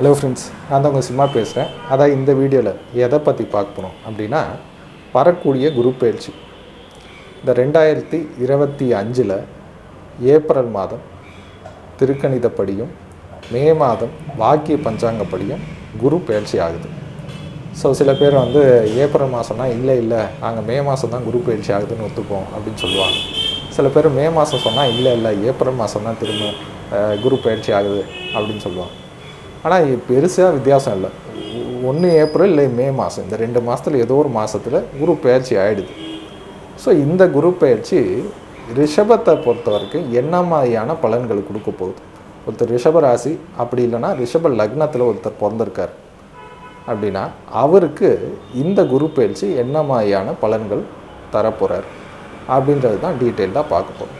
Hello friends நான் தான் உங்கள் சிம்மா பேசுகிறேன் அதான் இந்த வீடியோவில் எதை பற்றி பார்க்க போகிறோம் அப்படின்னா வரக்கூடிய குரு பயிற்சி. இந்த ரெண்டாயிரத்தி இருபத்தி அஞ்சில் ஏப்ரல் மாதம் திருக்கணிதப்படியும் மே மாதம் வாக்கிய பஞ்சாங்கப்படியும் குரு பயிற்சி ஆகுது. ஸோ சில பேர் வந்து ஏப்ரல் மாதம்னா இல்லை இல்லை நாங்கள் மே மாதம் தான் குரு பயிற்சி ஆகுதுன்னு ஒத்துப்போம் அப்படின்னு சொல்லுவாங்க. சில பேர் மே மாதம் சொன்னால் இல்லை இல்லை ஏப்ரல் மாதம் தான் திரும்ப குரு பயிற்சி ஆகுது அப்படின்னு சொல்லுவாங்க. ஆனால் பெருசாக வித்தியாசம் இல்லை. ஒன்று ஏப்ரல் இல்லை மே மாதம் இந்த ரெண்டு மாதத்தில் ஏதோ ஒரு மாதத்தில் குரு பயிற்சி ஆகிடுது ஸோ இந்த குரு பயிற்சி ரிஷபத்தை பொறுத்த வரைக்கும் என்ன மாதிரியான பலன்கள் கொடுக்க போகுது? ஒருத்தர் ரிஷப ராசி அப்படி இல்லைன்னா ரிஷப லக்னத்தில் ஒருத்தர் பிறந்திருக்கார் அப்படின்னா அவருக்கு இந்த குரு பயிற்சி என்ன மாதிரியான பலன்கள் தரப்போகிறார் அப்படின்றது தான் டீட்டெயிலாக பார்க்க போகிறோம்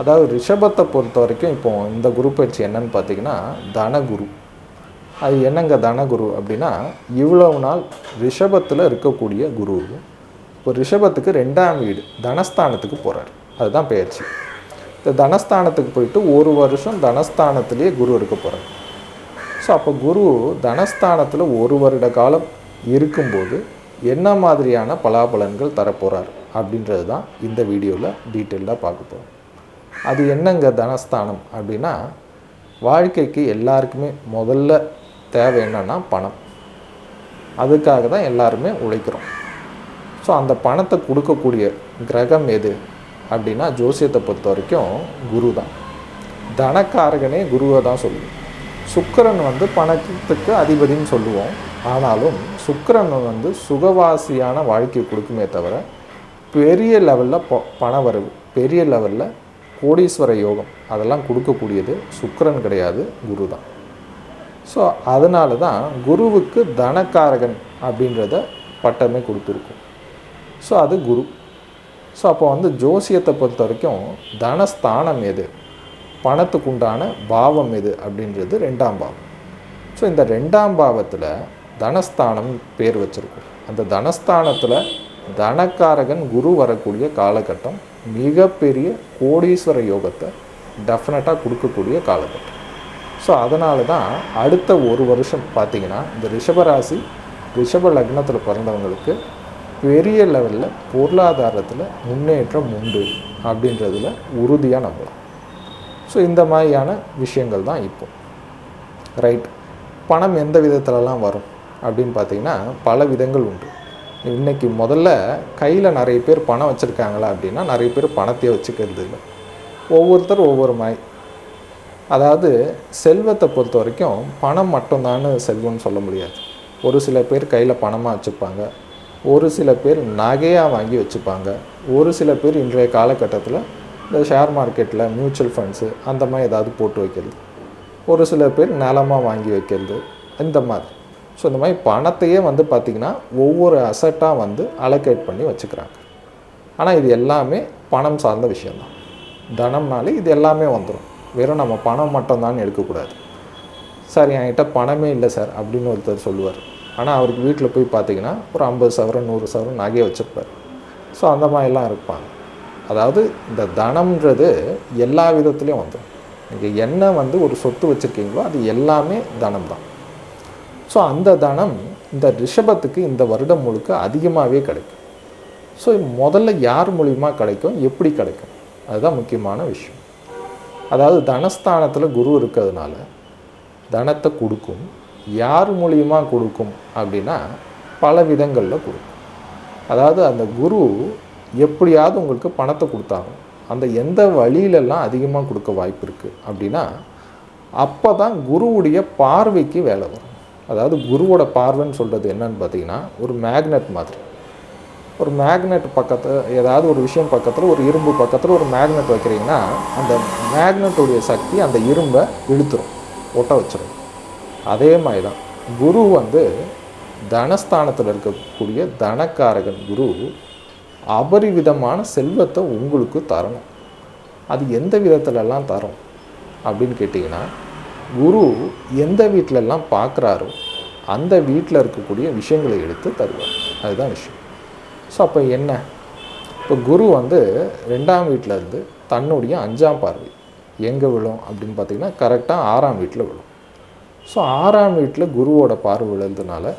அதாவது ரிஷபத்தை பொறுத்த வரைக்கும் இப்போ இந்த குரு பயிற்சி என்னன்னு பார்த்தீங்கன்னா தனகுரு. அது என்னங்க தனகுரு அப்படின்னா இவ்வளவு நாள் ரிஷபத்தில் இருக்கக்கூடிய குரு. இப்போ ரிஷபத்துக்கு ரெண்டாம் வீடு தனஸ்தானத்துக்கு போகிறார் அதுதான் பயிற்சி இந்த தனஸ்தானத்துக்கு போயிட்டு ஒரு வருஷம் தனஸ்தானத்திலேயே குரு இருக்க போகிறார் ஸோ அப்போ குரு தனஸ்தானத்தில் ஒரு வருட காலம் இருக்கும்போது என்ன மாதிரியான பலாபலன்கள் தரப்போகிறார் அப்படின்றது தான் இந்த வீடியோவில் டீட்டெயிலாக பார்க்க போகிறோம் அது என்னங்க தனஸ்தானம் அப்படின்னா வாழ்க்கைக்கு எல்லாருக்குமே முதல்ல தேவை என்னென்னா பணம். அதுக்காக தான் எல்லாருமே உழைக்கிறோம். ஸோ அந்த பணத்தை கொடுக்கக்கூடிய கிரகம் எது? அப்படின்னா ஜோசியத்தை பொறுத்த வரைக்கும் குரு தான். தனக்காரகனே குருவை தான் சொல்லுவோம். சுக்கிரன் வந்து பணத்துக்கு அதிபதின்னு சொல்லுவோம். ஆனாலும் சுக்கிரன் வந்து சுகவாசியான வாழ்க்கை கொடுக்குமே தவிர பெரிய லெவலில் ப பண வரவு பெரிய லெவலில் கோடீஸ்வர யோகம் அதெல்லாம் கொடுக்கக்கூடியது சுக்கிரன் கிடையாது குரு தான். ஸோ அதனால தான் குருவுக்கு தனக்காரகன் அப்படின்றத பட்டமே கொடுத்துருக்கும். ஸோ அது குரு. ஸோ அப்போ வந்து ஜோசியத்தை பொறுத்த வரைக்கும் தனஸ்தானம் எது? பணத்துக்கு உண்டான பாவம் எது அப்படின்றது ரெண்டாம் பாவம். ஸோ இந்த ரெண்டாம் பாவத்தில் தனஸ்தானம் பேர் வச்சுருக்கும். அந்த தனஸ்தானத்தில் தனக்காரகன் குரு வரக்கூடிய காலகட்டம் மிகப்பெரிய கோடீஸ்வர யோகத்தை டெஃபினட்டாக கொடுக்கக்கூடிய காலகட்டம். ஸோ அதனால தான் அடுத்த ஒரு வருஷம் பார்த்தீங்கன்னா இந்த ரிஷபராசி ரிஷப லக்னத்தில் பிறந்தவங்களுக்கு பெரிய லெவலில் பொருளாதாரத்தில் முன்னேற்றம் உண்டு அப்படின்றதுல உறுதியாக நம்பலாம் ஸோ இந்த மாதிரியான விஷயங்கள் தான் இப்போ. ரைட் பணம் எந்த விதத்துலலாம் வரும் அப்படின்னு பார்த்தீங்கன்னா பல விதங்கள் உண்டு. இன்றைக்கி முதல்ல கையில் நிறைய பேர் பணம் வச்சுருக்காங்களா அப்படின்னா நிறைய பேர் பணத்தையே வச்சுக்கிறது இல்லை ஒவ்வொருத்தர் ஒவ்வொரு மாதிரி. அதாவது செல்வத்தை பொறுத்த வரைக்கும் பணம் மட்டும்தான்னு செல்வம்னு சொல்ல முடியாது. ஒரு சில பேர் கையில் பணமாக வச்சுப்பாங்க. ஒரு சில பேர் நகையாக வாங்கி வச்சுப்பாங்க. ஒரு சில பேர் இன்றைய காலகட்டத்தில் இந்த ஷேர் மார்க்கெட்டில் மியூச்சுவல் ஃபண்ட்ஸு அந்த மாதிரி ஏதாவது போட்டு வைக்கிறது. ஒரு சில பேர் நிலமாக வாங்கி வைக்கிறது. இந்த மாதிரி. ஸோ இந்த மாதிரி பணத்தையே வந்து பார்த்திங்கன்னா ஒவ்வொரு அசட்டாக வந்து அலோகேட் பண்ணி வச்சுக்கிறாங்க. ஆனால் இது எல்லாமே பணம் சார்ந்த விஷயந்தான் தனம்னாலே இது எல்லாமே வந்துடும் வெறும் நம்ம பணம் மட்டும்தான் எடுக்கக்கூடாது. சார் என்கிட்ட பணமே இல்லை சார் அப்படின்னு ஒருத்தர் சொல்லுவார். ஆனால் அவருக்கு வீட்டில் போய் பார்த்தீங்கன்னா ஒரு ஐம்பது சவரம் நூறு சவரம் நகையை வச்சுருப்பார். ஸோ அந்த மாதிரிலாம் இருப்பாங்க. அதாவது இந்த தனம்ன்றது எல்லா விதத்துலேயும் வந்துடும் நீங்கள் என்ன வந்து ஒரு சொத்து வச்சுருக்கீங்களோ அது எல்லாமே தனம் தான் ஸோ அந்த தனம் இந்த ரிஷபத்துக்கு இந்த வருடம் முழுக்க அதிகமாகவே கிடைக்கும். ஸோ முதல்ல யார் மூலிமா கிடைக்கும் எப்படி கிடைக்கும்? அதுதான் முக்கியமான விஷயம். அதாவது தனஸ்தானத்தில் குரு இருக்கிறதுனால தனத்தை கொடுக்கும் யார் மூலியமா கொடுக்கும் அப்படின்னா பல விதங்களில் கொடுக்கும். அதாவது அந்த குரு எப்படியாவது உங்களுக்கு பணத்தை கொடுத்தாலும் அந்த எந்த வழியிலெல்லாம் அதிகமாக கொடுக்க வாய்ப்பு இருக்குது அப்படின்னா அப்போ தான் குருவுடைய பார்வைக்கு வேலை வரும். அதாவது குருவோட பார்வைன்னு சொல்கிறது என்னன்னு பார்த்தீங்கன்னா ஒரு மேக்னெட் மாதிரி. ஒரு மேக்னெட் பக்கத்தில் ஏதாவது ஒரு விஷயம் பக்கத்தில் ஒரு இரும்பு பக்கத்தில் ஒரு மேக்னெட் வைக்கிறீங்கன்னா அந்த மேக்னெட்டுடைய சக்தி அந்த இரும்பை இழுத்துரும் ஒட்ட வச்சிடும் அதே மாதிரி தான் குரு வந்து தனஸ்தானத்தில் இருக்கக்கூடிய தனக்காரகன் குரு அபரிவிதமான செல்வத்தை உங்களுக்கு தரணும். அது எந்த விதத்துலலாம் தரும் அப்படின்னு கேட்டிங்கன்னா குரு எந்த வீட்டிலெல்லாம் பார்க்குறாரோ அந்த வீட்டில் இருக்கக்கூடிய விஷயங்களை எடுத்து தருவார். அதுதான் விஷயம். ஸோ அப்போ என்ன? இப்போ குரு வந்து ரெண்டாம் வீட்டில் இருந்து தன்னுடைய அஞ்சாம் பார்வை எங்கே விழும் அப்படின்னு பார்த்தீங்கன்னா கரெக்டாக ஆறாம் வீட்டில் விழும். ஸோ ஆறாம் வீட்டில் குருவோட பார்வை விழுந்ததுனால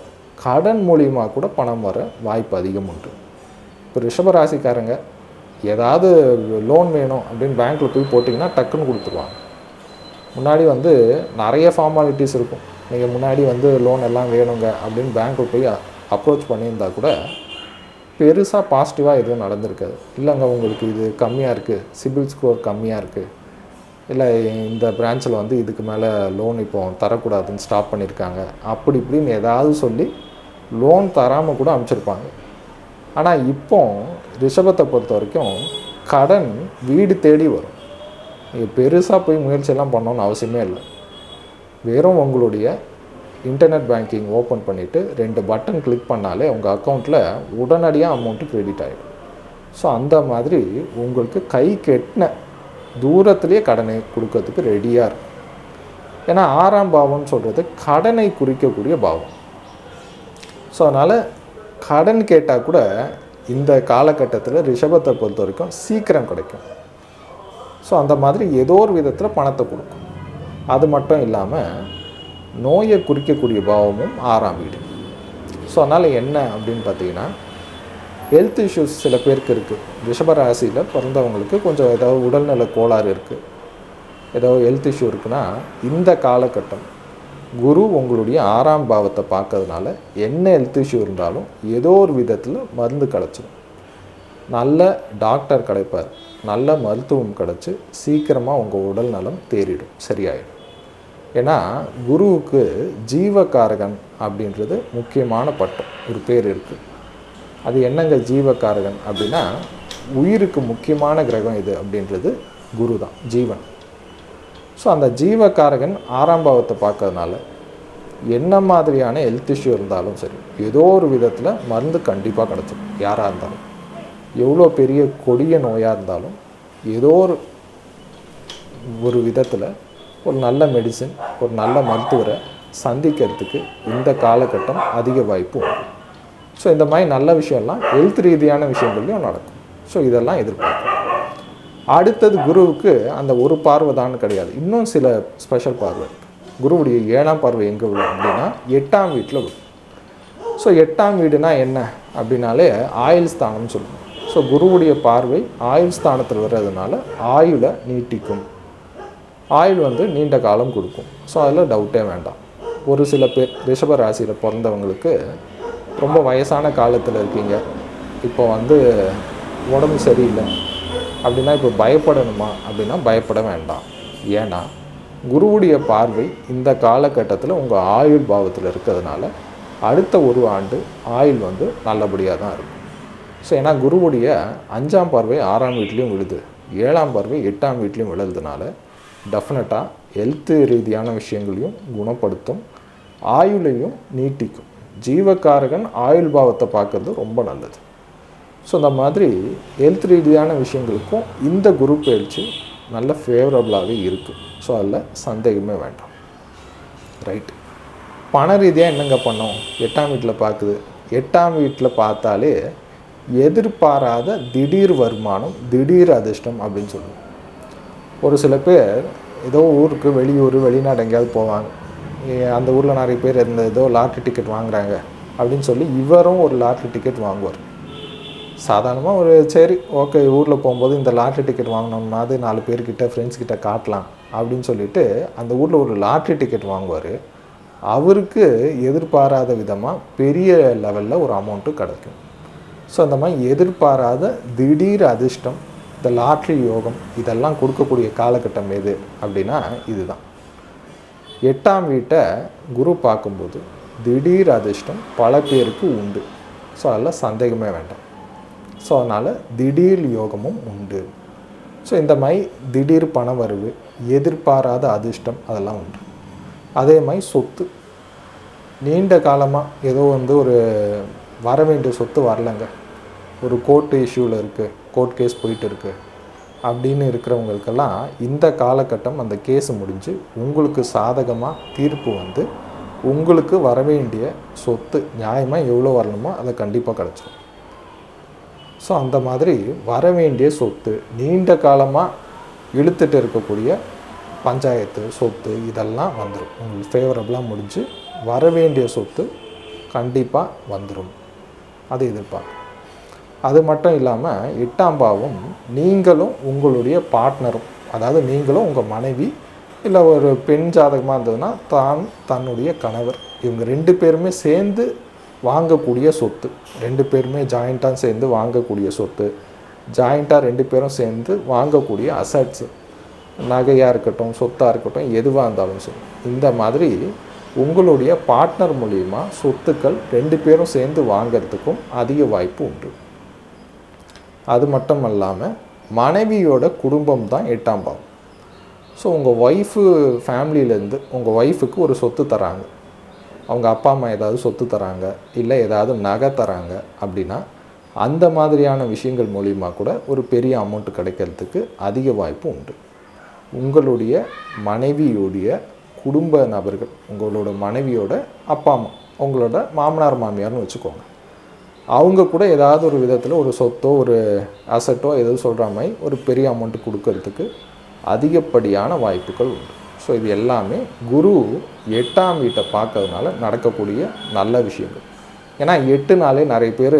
கடன் மூலியமாக கூட பணம் வர வாய்ப்பு அதிகம் உண்டு. இப்போ ரிஷபராசிக்காரங்க ஏதாவது லோன் வேணும் அப்படின்னு பேங்க்கில் போய் போட்டிங்கன்னா டக்குன்னு கொடுத்துருவாங்க. முன்னாடி வந்து நிறைய ஃபார்மாலிட்டிஸ் இருக்கும். நீங்கள் முன்னாடி வந்து லோன் எல்லாம் வேணுங்க அப்படின்னு பேங்க்கில் போய் அப்ரோச் பண்ணியிருந்தா கூட பெருசாக பாசிட்டிவாக எதுவும் நடந்திருக்காது. இல்லைங்க உங்களுக்கு இது கம்மியாக இருக்குது சிபில் ஸ்கோர் கம்மியாக இருக்குது இல்லை இந்த பிரான்ச்சில் வந்து இதுக்கு மேலே லோன் இப்போ தரக்கூடாதுன்னு ஸ்டாப் பண்ணியிருக்காங்க அப்படி இப்படின்னு ஏதாவது சொல்லி லோன் தராமல் கூட அமைச்சிருப்பாங்க. ஆனால் இப்போ ரிஷபத்தை பொறுத்த வரைக்கும் கடன் வீடு தேடி வரும். நீங்கள் பெருசாக போய் முயற்சியெல்லாம் பண்ணணும்னு அவசியமே இல்லை. வெறும் உங்களுடைய இன்டர்நெட் பேங்கிங் ஓப்பன் பண்ணிவிட்டு ரெண்டு பட்டன் கிளிக் பண்ணாலே உங்கள் அக்கௌண்ட்டில் உடனடியாக அமௌண்ட்டு க்ரெடிட் ஆகிடும் ஸோ அந்த மாதிரி உங்களுக்கு கை கெட்டின தூரத்துலேயே கடனை கொடுக்கறதுக்கு ரெடியாக இருக்கும். ஏன்னா ஆறாம் பாவம்னு சொல்கிறது கடனை குறிக்கக்கூடிய பாவம். ஸோ அதனால் கடன் கேட்டால் கூட இந்த காலகட்டத்தில் ரிஷபத்தை பொறுத்த வரைக்கும் சீக்கிரம் கிடைக்கும். ஸோ அந்த மாதிரி ஏதோ ஒரு விதத்தில் பணத்தை கொடுக்கும். அது மட்டும் இல்லாமல் நோயை குறிக்கக்கூடிய பாவமும் ஆறாம் வீடு. ஸோ அதனால் என்ன அப்படின்னு பார்த்தீங்கன்னா ஹெல்த் இஷ்யூஸ் சில பேருக்கு இருக்குது ரிஷபராசியில் பிறந்தவங்களுக்கு கொஞ்சம் ஏதாவது உடல்நல கோளாறு இருக்குது ஏதோ ஹெல்த் இஷ்யூ இருக்குன்னா இந்த காலகட்டம் குரு உங்களுடைய ஆறாம் பாவத்தை பார்க்கறதுனால என்ன ஹெல்த் இஷ்யூ இருந்தாலும் ஏதோ ஒரு விதத்தில் மருந்து கிடச்சிடும் நல்ல டாக்டர் கிடைப்பார். நல்ல மருத்துவம் கிடச்சி சீக்கிரமாக உங்கள் உடல் நலம் தேறிடும். சரியாயிடும். ஏன்னா குருவுக்கு ஜீவகாரகன் அப்படின்றது முக்கியமான பட்டம். ஒரு பேர் இருக்குது அது என்னங்க ஜீவகாரகன் அப்படின்னா உயிருக்கு முக்கியமான கிரகம் இது அப்படின்றது குரு தான் ஜீவன். ஸோ அந்த ஜீவகாரகன் ஆறாம் பாவத்தை பார்க்கறதுனால என்ன மாதிரியான ஹெல்த் இஷ்யூ இருந்தாலும் சரி ஏதோ ஒரு விதத்தில் மருந்து கண்டிப்பாக கிடச்சிடும் யாராக இருந்தாலும். எவ்வளோ பெரிய கொடிய நோயாக இருந்தாலும் ஏதோ ஒரு ஒரு விதத்தில் ஒரு நல்ல மெடிசின் ஒரு நல்ல மருத்துவரை சந்திக்கிறதுக்கு இந்த காலகட்டம் அதிக வாய்ப்பு உண்டு. ஸோ இந்த மாதிரி நல்ல விஷயம்லாம் ஹெல்த் ரீதியான விஷயங்கள்லையும் நடக்கும். ஸோ இதெல்லாம் எதிர்பார்க்கும் அடுத்தது குருவுக்கு அந்த ஒரு பார்வை தான் கிடையாது. இன்னும் சில ஸ்பெஷல் பார்வை. குருவுடைய ஏழாம் பார்வை எங்கே விழும் அப்படின்னா எட்டாம் வீட்டில் விழும் ஸோ எட்டாம் வீடுனா என்ன? அப்படின்னாலே ஆயுள் ஸ்தானம்னு சொல்லுவோம். ஸோ குருவுடைய பார்வை ஆயுள் ஸ்தானத்தில் வர்றதுனால ஆயுளை நீட்டிக்கும். ஆயுள் வந்து நீண்ட காலம் கொடுக்கும். ஸோ அதில் டவுட்டே வேண்டாம். ஒரு சில பேர் ரிஷப ராசியில் பிறந்தவங்களுக்கு ரொம்ப வயசான காலத்தில் இருக்கீங்க. இப்போ வந்து உடம்பு சரியில்லை. அப்படின்னா இப்போ பயப்படணுமா? அப்படின்னா பயப்பட வேண்டாம். ஏன்னா குருவுடைய பார்வை இந்த காலகட்டத்தில் உங்கள் ஆயுள் பாவத்தில் இருக்கிறதுனால அடுத்த ஒரு ஆண்டு ஆயுள் வந்து நல்லபடியாக தான் இருக்கும். ஸோ ஏன்னா குருவுடைய அஞ்சாம் பார்வை ஆறாம் வீட்லேயும் விழுது. ஏழாம் பார்வை எட்டாம் வீட்லேயும் விழுதுனால டெஃபினட்டாக ஹெல்த்து ரீதியான விஷயங்களையும் குணப்படுத்தும் ஆயுளையும் நீட்டிக்கும். ஜீவகாரகன் ஆயுள் பாவத்தை பார்க்குறது ரொம்ப நல்லது. ஸோ இந்த மாதிரி ஹெல்த் ரீதியான விஷயங்களுக்கும் இந்த குரு பயிற்சி நல்ல ஃபேவரபுளாகவே இருக்குது ஸோ அதில் சந்தேகமே வேண்டாம். ரைட் பண ரீதியாக என்னங்க பண்ணோம்? எட்டாம் வீட்டில் பார்க்குது. எட்டாம் வீட்டில் பார்த்தாலே எதிர்பாராத திடீர் வருமானம் திடீர் அதிர்ஷ்டம் அப்படின்னு சொல்லுவோம். ஒரு சில பேர் ஏதோ ஊருக்கு வெளியூர் வெளிநாடு எங்கேயாவது போவாங்க. அந்த ஊரில் நிறைய பேர் இருந்த ஏதோ லாட்ரி டிக்கெட் வாங்குறாங்க அப்படின்னு சொல்லி இவரும் ஒரு லாட்ரி டிக்கெட் வாங்குவார். சாதாரணமாக ஒரு சரி ஓகே ஊரில் போகும்போது இந்த லாட்ரி டிக்கெட் வாங்கினோம்னாது நாலு பேர்கிட்ட ஃப்ரெண்ட்ஸ் கிட்ட காட்டலாம் அப்படின்னு சொல்லிட்டு அந்த ஊரில் ஒரு லாட்ரி டிக்கெட் வாங்குவார். அவருக்கு எதிர்பாராத விதமாக பெரிய லெவலில் ஒரு அமௌண்ட்டு கிடைக்கும். ஸோ அந்த மாதிரி எதிர்பாராத திடீர் அதிர்ஷ்டம் இந்த லாட்ரி யோகம் இதெல்லாம் கொடுக்கக்கூடிய காலகட்டம் எது அப்படின்னா இதுதான். எட்டாம் வீட்டை குரு பார்க்கும்போது திடீர் அதிர்ஷ்டம் பல பேருக்கு உண்டு. ஸோ அதில் சந்தேகமே வேண்டாம். ஸோ அதனால் திடீர் யோகமும் உண்டு. ஸோ இந்த மாதிரி திடீர் பண வரவு எதிர்பாராத அதிர்ஷ்டம் அதெல்லாம் உண்டு. அதே மாதிரி சொத்து. நீண்ட காலமாக ஏதோ வந்து ஒரு வர வேண்டிய சொத்து வரலைங்க. ஒரு கோர்ட்டு இஷ்யூவில் இருக்குது கோர்ட் கேஸ் போயிட்டு இருக்கு அப்படின்னு இருக்கிறவங்களுக்கெல்லாம் இந்த காலகட்டம் அந்த கேஸ் முடிஞ்சு உங்களுக்கு சாதகமாக தீர்ப்பு வந்து உங்களுக்கு வர வேண்டிய சொத்து நியாயமாக எவ்வளோ வரணுமோ அதை கண்டிப்பாக கிடச்சிடும் ஸோ அந்த மாதிரி வர வேண்டிய சொத்து நீண்ட காலமாக இழுத்துட்டு இருக்கக்கூடிய பஞ்சாயத்து சொத்து இதெல்லாம் வந்துடும் உங்களுக்கு ஃபேவரபுளாக முடிஞ்சு வர வேண்டிய சொத்து கண்டிப்பாக வந்துடும் அது எதிர்பார்க்கும் அது மட்டும் இல்லாமல் எட்டாம் பாவம் நீங்களும் உங்களுடைய பார்ட்னரும் அதாவது நீங்களும் உங்கள் மனைவி இல்லை ஒரு பெண் ஜாதகமாக இருந்ததுன்னா தான் தன்னுடைய கணவர். இவங்க ரெண்டு பேருமே சேர்ந்து வாங்கக்கூடிய சொத்து. ரெண்டு பேருமே ஜாயிண்ட்டாக சேர்ந்து வாங்கக்கூடிய சொத்து. ஜாயிண்ட்டாக ரெண்டு பேரும் சேர்ந்து வாங்கக்கூடிய அசட்ஸு நகையாக இருக்கட்டும் சொத்தாக இருக்கட்டும் எதுவாக இருந்தாலும் சரி. இந்த மாதிரி உங்களுடைய பார்ட்னர் மூலிமா சொத்துக்கள் ரெண்டு பேரும் சேர்ந்து வாங்கிறதுக்கும் அதிக வாய்ப்பு உண்டு. அது மட்டும் இல்லாமல் மனைவியோட குடும்பம் தான் எட்டாம் பாவம். ஸோ உங்கள் ஒய்ஃபு ஃபேமிலியிலேருந்து உங்கள் ஒய்ஃபுக்கு ஒரு சொத்து தராங்க. அவங்க அப்பா அம்மா ஏதாவது சொத்து தராங்க இல்லை ஏதாவது நகை தராங்க அப்படின்னா அந்த மாதிரியான விஷயங்கள் மூலிமா கூட ஒரு பெரிய அமௌண்ட் கிடைக்கிறதுக்கு அதிக வாய்ப்பு உண்டு. உங்களுடைய மனைவியுடைய குடும்ப நபர்கள் உங்களோட மனைவியோட அப்பா அம்மா உங்களோட மாமனார் மாமியார்னு வச்சுக்கோங்க. அவங்க கூட ஏதாவது ஒரு விதத்தில் ஒரு சொத்தோ ஒரு அசட்டோ எதுவும் சொல்கிற மாதிரி ஒரு பெரிய அமௌண்ட் கொடுக்கறதுக்கு அதிகப்படியான வாய்ப்புகள் உண்டு. ஸோ இது எல்லாமே குரு எட்டாம் வீட்டை பார்க்கறதுனால நடக்கக்கூடிய நல்ல விஷயங்கள். ஏன்னா எட்டு நாளே நிறைய பேர்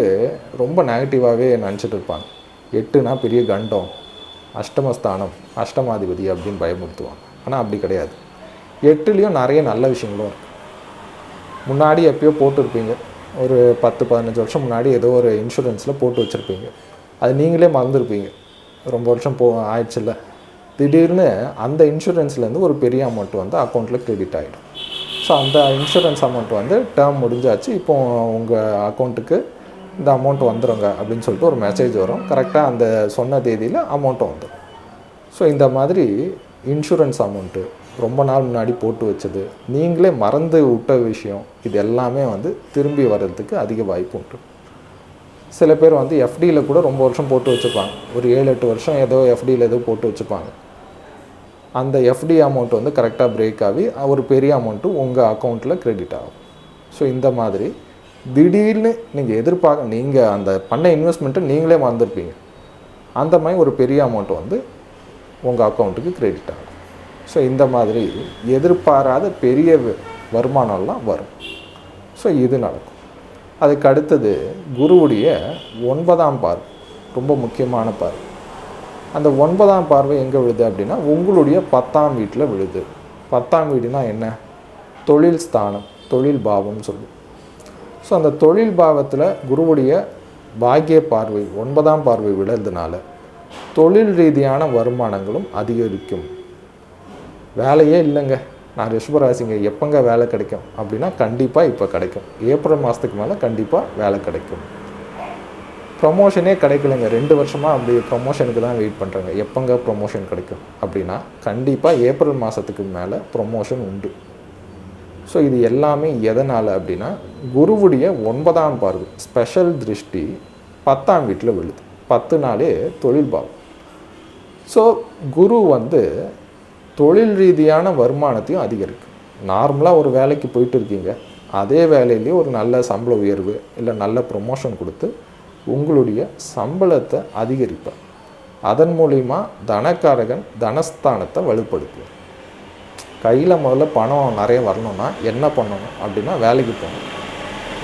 ரொம்ப நெகட்டிவாகவே நினச்சிட்டு இருப்பாங்க. எட்டுனா பெரிய கண்டம் அஷ்டமஸ்தானம் அஷ்டமாதிபதி அப்படின்னு பயமுறுத்துவாங்க. ஆனால் அப்படி கிடையாது. எட்டுலேயும் நிறைய நல்ல விஷயங்களும் இருக்குது முன்னாடி எப்பயோ போட்டிருப்பீங்க. ஒரு பத்து பதினஞ்சு வருஷம் முன்னாடி ஏதோ ஒரு இன்சூரன்ஸில் போட்டு வச்சுருப்பீங்க. அது நீங்களே மறந்துருப்பீங்க. ரொம்ப வருஷம் போ ஆயிடுச்சுல்ல. திடீர்னு அந்த இன்சூரன்ஸ்லேருந்து ஒரு பெரிய அமௌண்ட் வந்து அக்கௌண்ட்டில் கிரெடிட் ஆகிடும் ஸோ அந்த இன்சூரன்ஸ் அமௌண்ட் வந்து டேர்ம் முடிஞ்சாச்சு. இப்போ உங்கள் அக்கௌண்ட்டுக்கு இந்த அமௌண்ட் வந்துடுங்க அப்படின்னு சொல்லிட்டு ஒரு மெசேஜ் வரும். கரெக்டாக அந்த சொன்ன தேதியில் அமௌண்ட்டும் வந்துடும் ஸோ இந்த மாதிரி இன்சூரன்ஸ் அமௌண்ட்டு ரொம்ப நாள் முன்னாடி போட்டு வச்சது. நீங்களே மறந்து விட்ட விஷயம். இது எல்லாமே வந்து திரும்பி வர்றதுக்கு அதிக வாய்ப்பு உண்டு. சில பேர் வந்து எஃப்டியில் கூட ரொம்ப வருஷம் போட்டு வச்சுப்பாங்க. ஒரு ஏழு எட்டு வருஷம் ஏதோ எஃப்டியில் ஏதோ போட்டு வச்சுப்பாங்க. அந்த எஃப்டி அமௌண்ட் வந்து கரெக்டாக பிரேக் ஆகி ஒரு பெரிய அமௌண்ட்டு உங்கள் அக்கௌண்ட்டில் க்ரெடிட் ஆகும். ஸோ இந்த மாதிரி திடீர்னு நீங்கள் எதிர்பார்க்க நீங்கள் அந்த பண்ண இன்வெஸ்ட்மெண்ட்டை நீங்களே மறந்துருப்பீங்க. அந்த மாதிரி ஒரு பெரிய அமௌண்ட் வந்து உங்கள் அக்கௌண்ட்டுக்கு க்ரெடிட் ஆகும். ஸோ இந்த மாதிரி எதிர்பாராத பெரிய வருமானம்லாம் வரும். ஸோ இது நடக்கும். அதுக்கு அடுத்தது குருவுடைய ஒன்பதாம் பார்வை. ரொம்ப முக்கியமான பார்வை. அந்த ஒன்பதாம் பார்வை எங்கே விழுது அப்படின்னா உங்களுடைய பத்தாம் வீட்டில் விழுது. பத்தாம் வீடுனா என்ன? தொழில் ஸ்தானம் தொழில் பாவம்னு சொல்லுவோம். ஸோ அந்த தொழில் பாவத்தில் குருவுடைய பாக்கிய பார்வை ஒன்பதாம் பார்வை விழுறதுனால தொழில் ரீதியான வருமானங்களும் அதிகரிக்கும். வேலையே இல்லைங்க. நான் ரிஷபராசிங்க எப்போங்க வேலை கிடைக்கும்? அப்படின்னா கண்டிப்பாக இப்போ கிடைக்கும். ஏப்ரல் மாதத்துக்கு மேலே கண்டிப்பாக வேலை கிடைக்கும். ப்ரொமோஷனே கிடைக்கலங்க. ரெண்டு வருஷமாக அப்படி ப்ரொமோஷனுக்கு தான் வெயிட் பண்ணுறாங்க எப்போங்க ப்ரொமோஷன் கிடைக்கும்? அப்படின்னா கண்டிப்பாக ஏப்ரல் மாதத்துக்கு மேலே ப்ரொமோஷன் உண்டு. ஸோ இது எல்லாமே எதனால் அப்படின்னா குருவுடைய ஒன்பதாம் பார்வை ஸ்பெஷல் திருஷ்டி பத்தாம் வீட்டில் விழுது. பத்து நாளே தொழில் பாவம். ஸோ குரு வந்து தொழில் ரீதியான வருமானத்தையும் அதிகரிக்கும். நார்மலாக ஒரு வேலைக்கு போயிட்டு இருக்கீங்க. அதே வேலையிலேயே ஒரு நல்ல சம்பள உயர்வு இல்லை நல்ல ப்ரொமோஷன் கொடுத்து உங்களுடைய சம்பளத்தை அதிகரிப்பேன் அதன் மூலிமா தனக்காரகன் தனஸ்தானத்தை வலுப்படுத்துவார். கையில் முதல்ல பணம் நிறைய வரணும்னா என்ன பண்ணணும் அப்படின்னா வேலைக்கு போகணும்.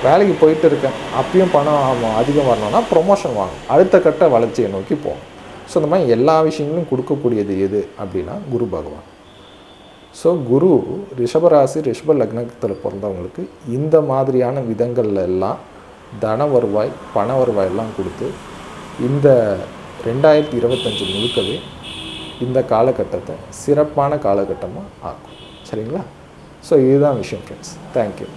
வேலைக்கு போயிட்டு இருக்கேன். அப்பயும் பணம் அதிகம் வரணும்னா ப்ரொமோஷன் வாங்கணும். அடுத்த கட்ட வளர்ச்சியை நோக்கி போகணும். ஸோ இந்த மாதிரி எல்லா விஷயங்களும் கொடுக்கக்கூடியது எது அப்படின்னா குரு பகவான். ஸோ குரு ரிஷபராசி ரிஷப லக்னத்தில் பிறந்தவங்களுக்கு இந்த மாதிரியான விதங்கள்ல எல்லாம் தன வருவாய் பண வருவாய் எல்லாம் கொடுத்து இந்த ரெண்டாயிரத்தி இருபத்தஞ்சு முழுக்கவே இந்த காலகட்டத்தை சிறப்பான காலகட்டமாக ஆக்கும். சரிங்களா? ஸோ இதுதான் விஷயம் ஃப்ரெண்ட்ஸ் தேங்க்யூ